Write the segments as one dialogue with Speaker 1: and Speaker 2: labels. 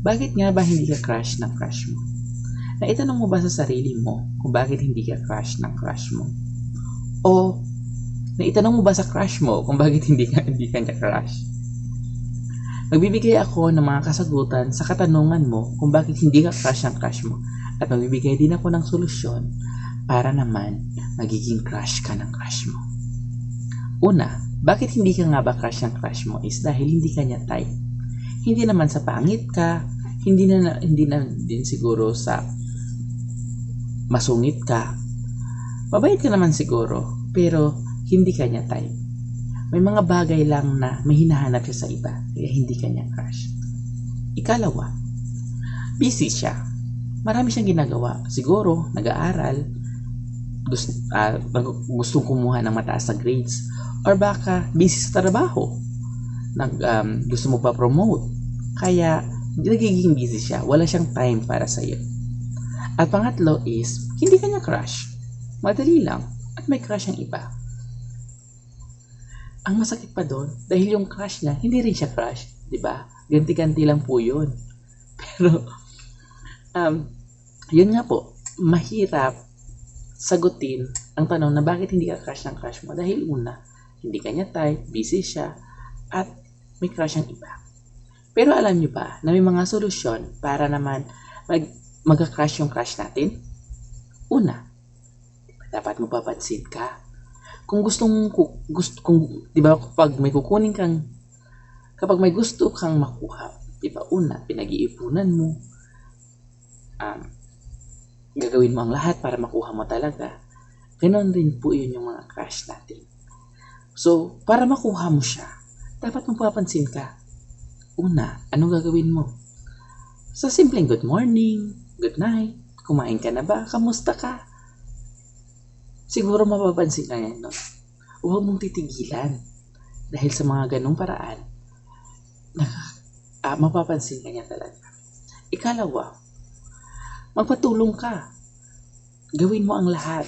Speaker 1: Bakit nga ba hindi ka crush ng crush mo? Naitanong mo ba sa sarili mo kung bakit hindi ka crush ng crush mo? O naitanong mo ba sa crush mo kung bakit hindi ka hindi ka niya crush? Magbibigay ako ng mga kasagutan sa katanungan mo kung bakit hindi ka crush ng crush mo at magbibigay din ako ng solusyon para naman magiging crush ka ng crush mo. Una, bakit hindi ka nga ba crush ng crush mo is dahil hindi ka niya type. Hindi naman sa pangit ka, hindi na hindi na din siguro sa masungit ka. Mabait ka naman siguro, pero hindi ka niya type. May mga bagay lang na may hinahanap siya sa iba, kaya hindi ka niya crush. Ikalawa, busy siya. Marami siyang ginagawa. Siguro, nag-aaral, gusto, uh, gustong kumuha ng mataas na grades, or baka busy sa trabaho. Nag, um, gusto mo pa promote. Kaya, nagiging busy siya. Wala siyang time para sa iyo. At pangatlo is, hindi kanya crush. Madali lang. At may crush ang iba. Ang masakit pa doon, dahil yung crush niya, hindi rin siya crush. ba diba? Ganti-ganti lang po yun. Pero, um, yun nga po, mahirap sagutin ang tanong na bakit hindi ka crush ng crush mo. Dahil una, hindi kanya type, busy siya, at may crush ang iba. Pero alam niyo ba na may mga solusyon para naman mag, magka-crush yung crush natin? Una, dapat mo papansin ka kung gustong gusto kung 'di ba kapag may kukunin kang kapag may gusto kang makuha, 'di ba? Una, pinag-iipunan mo. Um, gagawin mo ang lahat para makuha mo talaga. Ganon din po yun yung mga crush natin. So, para makuha mo siya, dapat mong papansin ka. Una, anong gagawin mo? Sa simpleng good morning, good night, kumain ka na ba, kamusta ka? Siguro mapapansin ka yan, no? Huwag mong titigilan. Dahil sa mga ganong paraan, ah, mapapansin ka niya talaga. Ikalawa, magpatulong ka. Gawin mo ang lahat.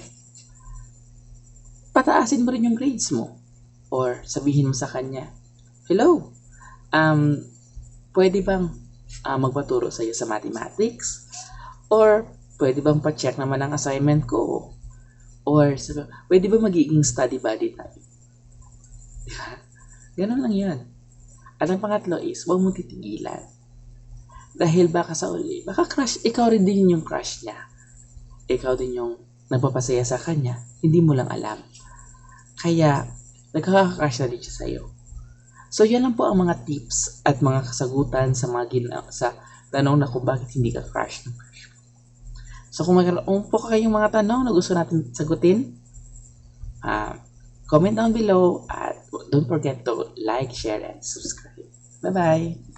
Speaker 1: Pataasin mo rin yung grades mo. Or sabihin mo sa kanya, Hello, um, pwede bang uh, magpaturo sa iyo sa mathematics? Or pwede bang pa-check naman ang assignment ko? Or, pwede ba magiging study buddy tayo? Ganun lang yan. At ang pangatlo is, huwag mong titigilan. Dahil baka sa uli, baka crush, ikaw rin din yung crush niya. Ikaw din yung nagpapasaya sa kanya, hindi mo lang alam. Kaya, nagkaka-crush na din siya sa'yo. So, yan lang po ang mga tips at mga kasagutan sa mga gina- sa tanong na kung bakit hindi ka crush ng crush So kung mayroon po kayong mga tanong na gusto natin sagutin, uh, comment down below at don't forget to like, share, and subscribe. Bye-bye!